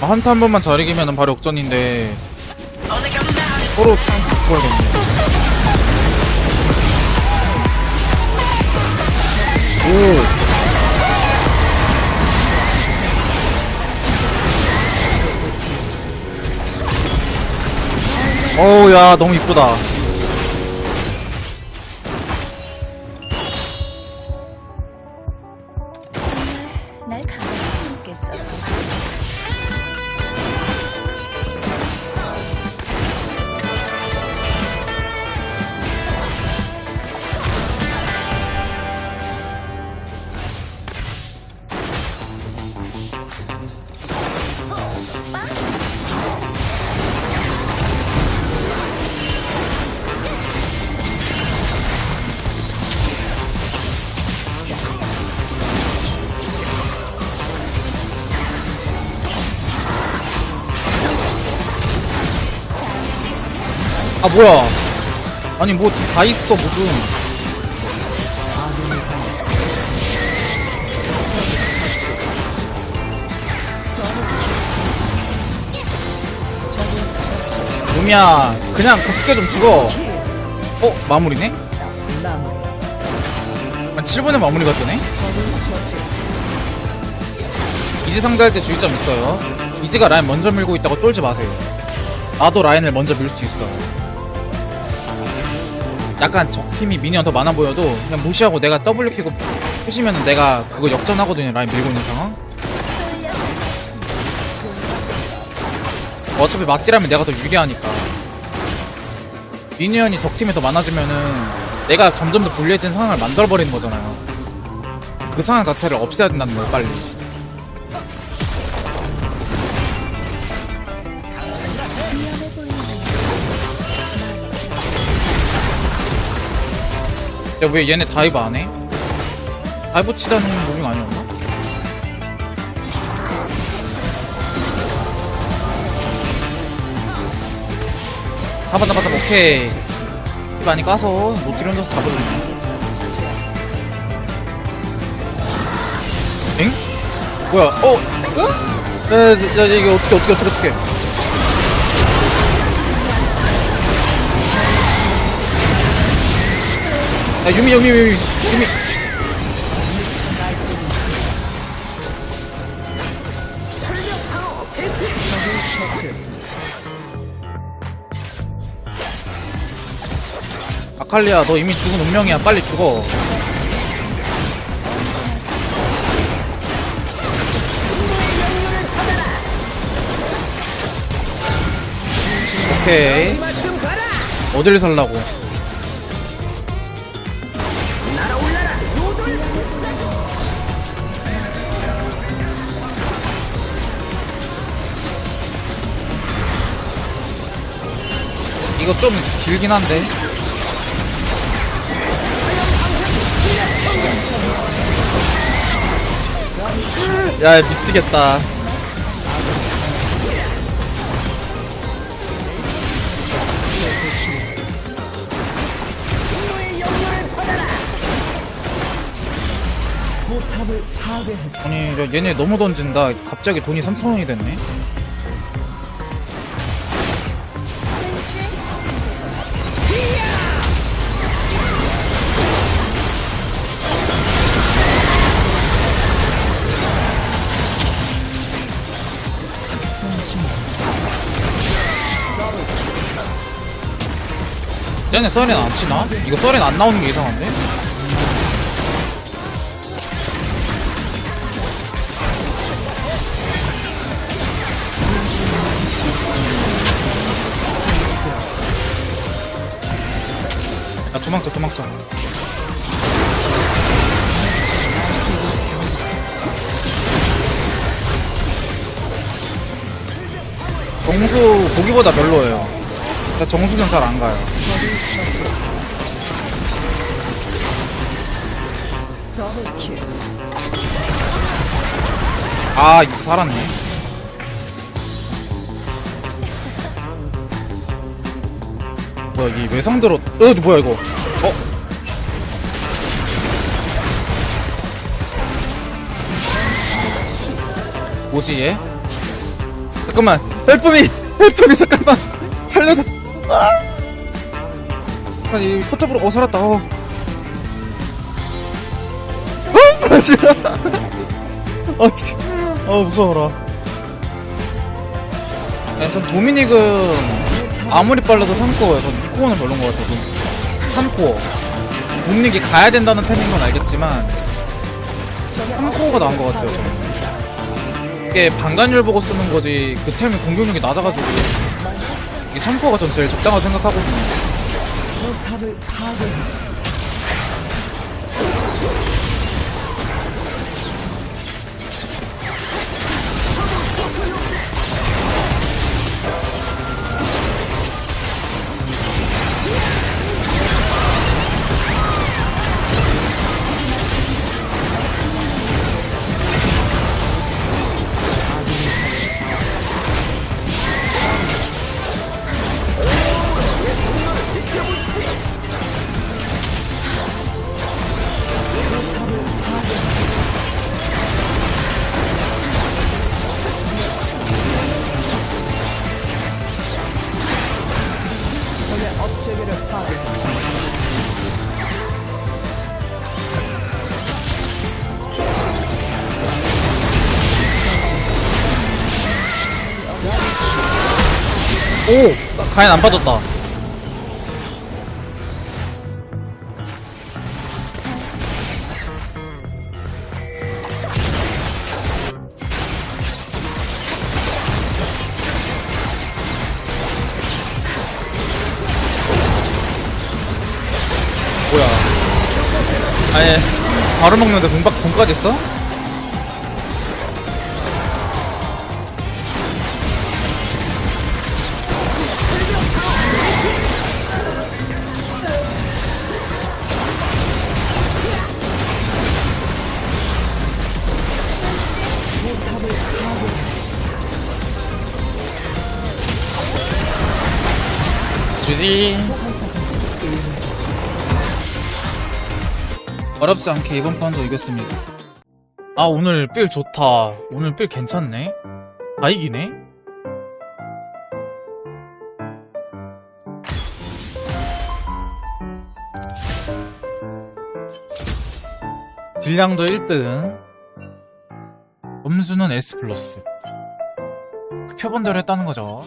아, 한타 한 번만 잘 이기면 바로 역전인데 서로 바꿔야겠네. 오. 어우 야 너무 이쁘다 아 뭐야 아니 뭐 다 있어 무슨 루미야 그냥 곱게 좀 죽어 어? 마무리네? 한 7분에 마무리가 뜨네? 이지 상대할 때 주의점 있어요 이지가 라인 먼저 밀고 있다고 쫄지 마세요 나도 라인을 먼저 밀 수 있어. 약간 적팀이 미니언 더 많아 보여도 그냥 무시하고 내가 W 키고 푸시면은 내가 그거 역전하거든요. 라인 밀고 있는 상황. 어차피 막지라면 내가 더 유리하니까. 미니언이 적팀이 더 많아지면은 내가 점점 더 불리해진 상황을 만들어버리는 거잖아요. 그 상황 자체를 없애야 된다는 거예요, 빨리. 야, 왜 얘네 다이브 안 해? 다이브 치자는 무빙 아니었나? 잡아, 잡아, 잡아, 오케이. 이 많이 까서 노트리 혼자서 잡아줬네. 엥? 뭐야, 어? 어? 야, 야, 야, 이게 어떻게, 어떻게, 어떻게, 어떻게. 야, 유미, 유미, 유미, 유미. 아칼리야, 너 이미 죽은 운명이야. 빨리 죽어. 오케이. 어딜 살라고? 이거 좀 길긴 한데. 야 미치겠다. 아니 야, 얘네 너무 던진다. 갑자기 돈이 3,000원이 됐네. 쟤네 썰엔 안 치나? 이거 썰엔 안 나오는 게 이상한데? 야 도망쳐 도망쳐 정수 보기보다 별로예요 그러니까 정수는 잘안 가요. 아 이제 살았네. 뭐야 이 외상대로 어 뭐야 이거? 어? 뭐지 얘? 잠깐만 헬프미! 헬프미 잠깐만 아니 포탑으로 어 살았다 어 어, 진짜. 어, 진짜. 어, 무서워라. 네, 전 도미닉은 아무리 빨라도 3코어예요. 전 2코어는 별론 것 같아요. 3코어. 도미닉이 가야 된다는 템인 건 알겠지만 3코어가 나은 것 같아요, 저는. 이게 방간율 보고 쓰는 거지 그 템이 공격력이 낮아가지고 이게 3코어가 전 제일 적당하다고 생각하거든요. 포탑을 파괴했습니다. 오! 나 가엔 안 빠졌다. 아니, 바로 먹는데 공박, 공까지 써? 주지. 어렵지 않게 이번 판도 이겼습니다. 아, 오늘 빌 좋다. 오늘 빌 괜찮네? 다 이기네? 딜량도 1등. 점수는 S 플러스. 표본대로 했다는 거죠.